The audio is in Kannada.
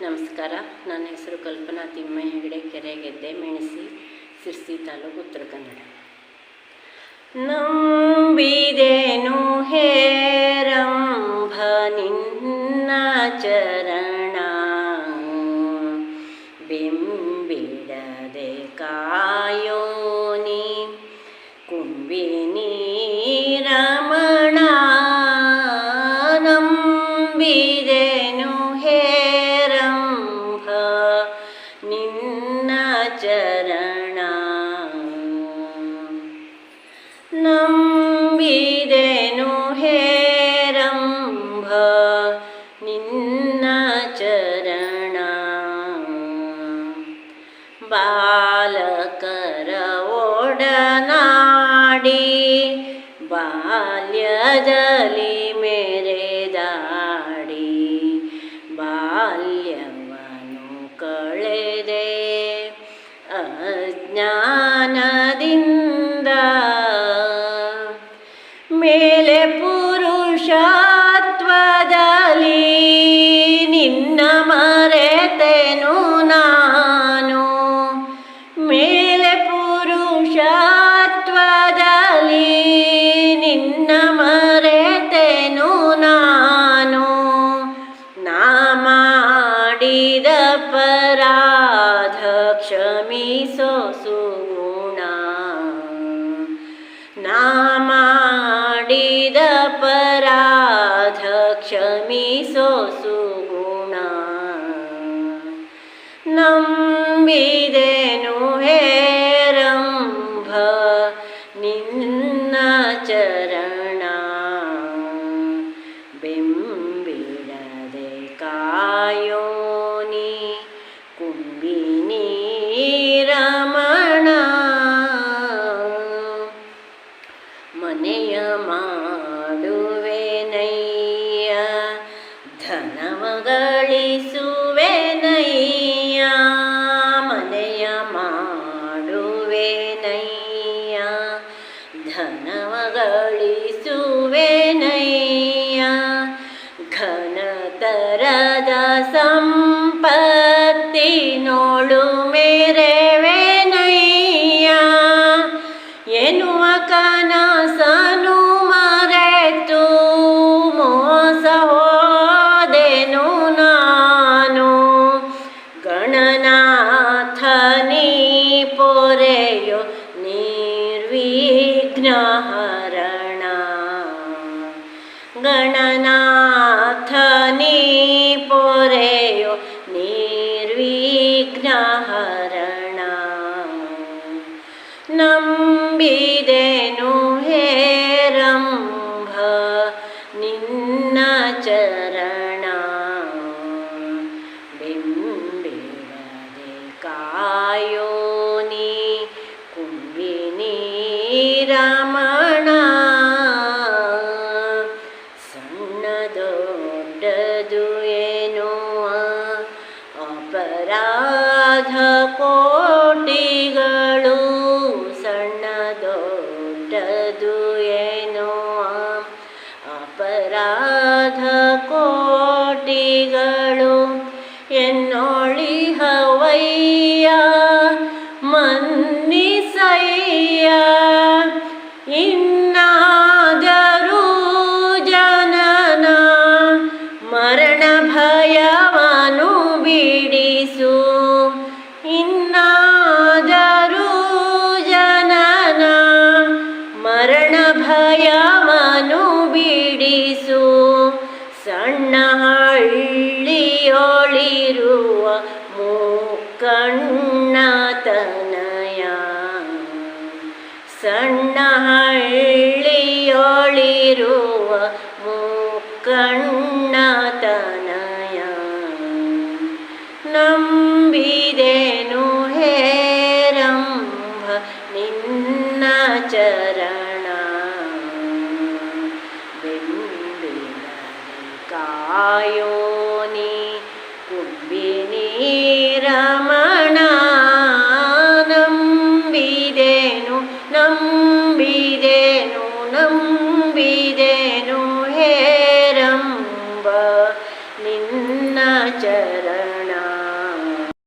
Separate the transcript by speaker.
Speaker 1: ನಮಸ್ಕಾರ. ನನ್ನ ಹೆಸರು ಕಲ್ಪನಾ ತಿಮ್ಮ ಹೆಗಡೆ ಕೆರೆಗೆದ್ದೆ, ಮೆಣಸಿ, ಸಿರ್ಸಿ ತಾಲೂಕು ಉತ್ತರ ಕನ್ನಡ. ನಂಬಿದೆನು ಹೇರಂಭ ನಿನ್ನ ಚರಣ. ಬಿಂಬಿಡದೆ ಕಾಯೋನಿ ಕುಂಬಿನಿ ರಮಣ चरण ഞാൻ िदपराध क्षमि सुगुणा नामाडिदपराधक्षमि सो सुगुणा नम्बिधेनु हेरम्भ नि चरण बिम्बिडदेकायो ಮಾಡುವೆನಯ್ಯ ಧನವ ಗಳಿಸುವೆನಯ್ಯ ಮನೆಯ ಮಾಡುವೆನಯ್ಯ? ಧನವ ಗಳಿಸುವೆನಯ್ಯ ಘನತರದ ಸಂಪತ್ತಿನೋಳು ಮೇರೆವೆನಯ್ಯ ಪೊರೆಯೋ ನಿರ್ವಿಘ್ನ ಹರಣ ಗಣನಾಥ ನೀ ಪೊರೆಯೋ ನಿರ್ವಿಘ್ನ ಹರಣ ನಂಬಿದೆನು ಹೇರಂಭ ನಿನ್ನ ಚರಣ ಬಿಂಬಿಡದೆ ಕಾಯೋನಿ రాయోని కుబ్బిని రామ